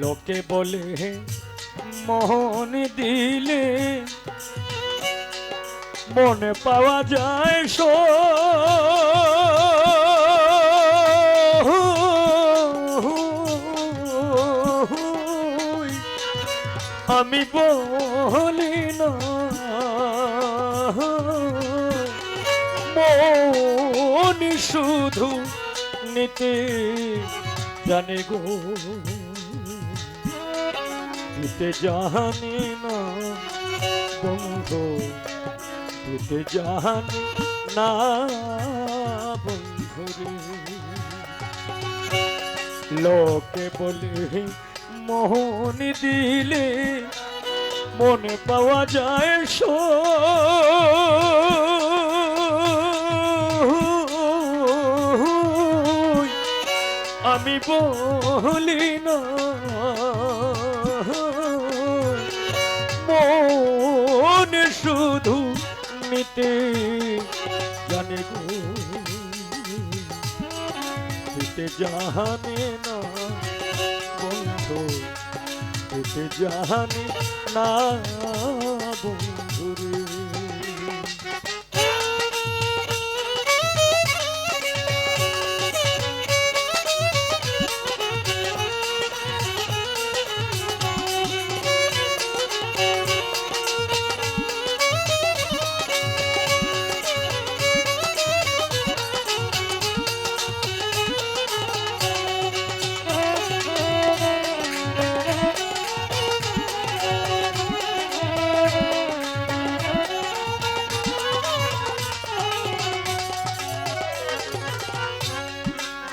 লোকে বলে, মোহন দিলে মনে পাওয়া যায় সো আমি বলি না মন শুধু নিতে জানে গো। দিতে জানি না বন্ধু দিতে জানি না বন্ধুরে লোকে বলে, মোহন দিলে মনে পাওয়া যায় সো আমি বলি না শুধু মিটে জানে গো। দিতে জানে না বন্ধু দিতে জানে না বন্ধুরে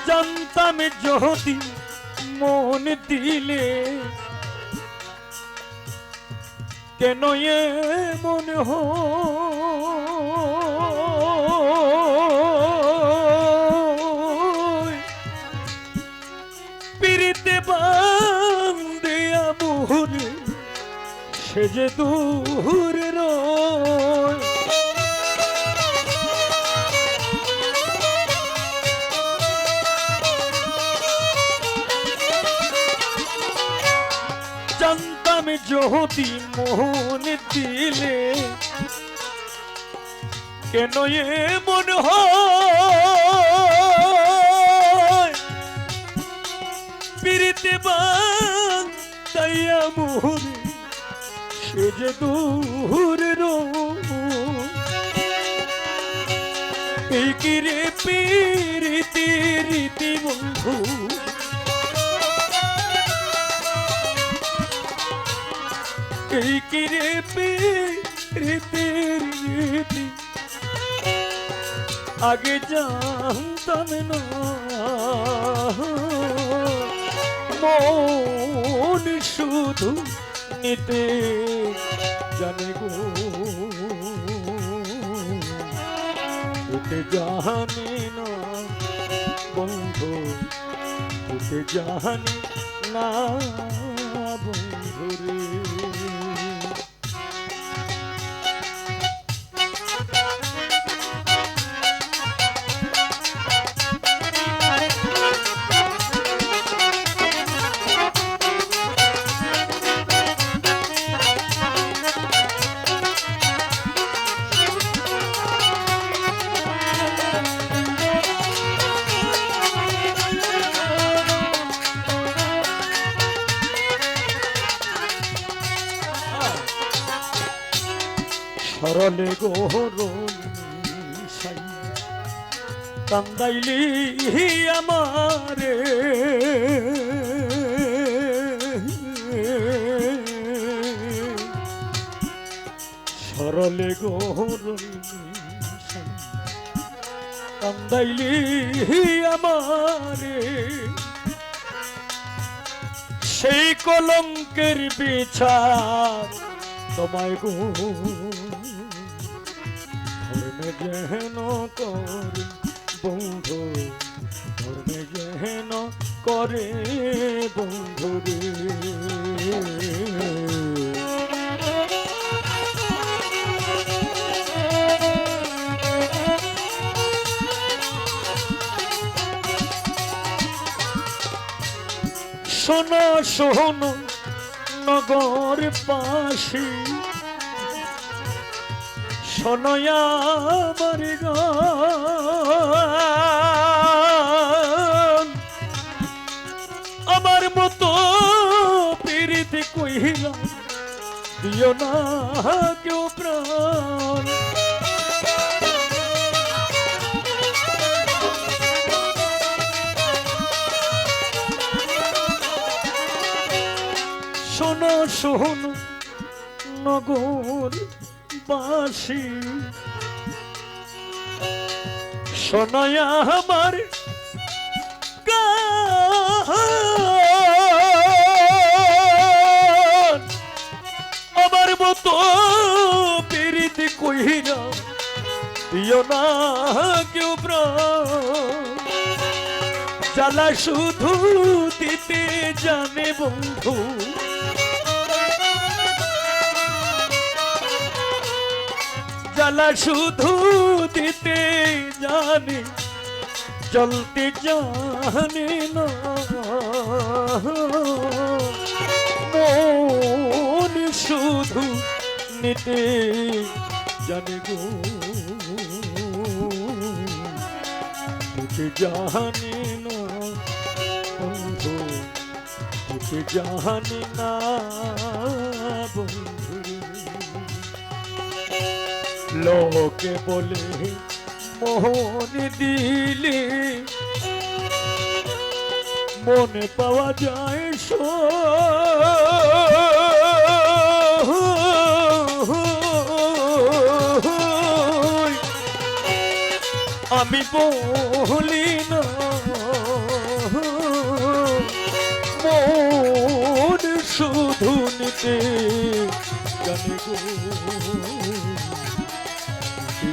জানতাম যদি মন দিলে। কেন এ মনে হয় পিড়িতে বান্দে আমুরে সে যে দূরে রয় যদি মোহন দিলে, কেন এ মন পিড়িতে বাইয়া মোহরে সে যে দূর এই কিরে পিড়িতে রীতি বন্ধু এই কিরে পেতে রীতি আগে জানতাম না। মন শুধু নিতে জানে গো। নিতে জানি না, বন্ধু নিতে জানি না। বন্ধুরে। সরলে গোহরলি সাই। কান্দাইলি আমারে। সরলে গোহরলি সাই। কান্দাইলি আমারে। সেই কলঙ্কের বিচার তোমায় গো যেন করে বন্ধু ধর্মে যেন করে বন্ধু শোনো শোনো নগর পাশি শোনো আমার আমার মতো পীড়িতে কইলা দিও না কেউ প্রাণ। শোনো শোনো নগর বাসী শোনয়া আমার। আমার মতো পীড়িত কইরা দিও না কেউ জ্বালা শুধু দিতে জানে বন্ধু। জ্বালা শুধু দিতে জানে চলতে জানে না। মন শুধু নিতে জানে গো। দিতে জানে না, বন্ধু দিতে জানে না, বন্ধু। লোকে বলে মোহন দিলে। মনে পাওয়া যায় সই। আমি বলি না। মন শুধু নিতে জানে গো।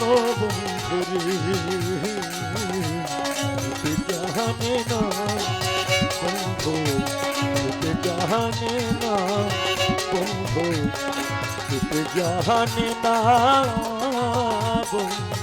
প্রাণ বন্ধুরে জানে না বন্ধু জানে না বন্ধু জানে না বন্ধু।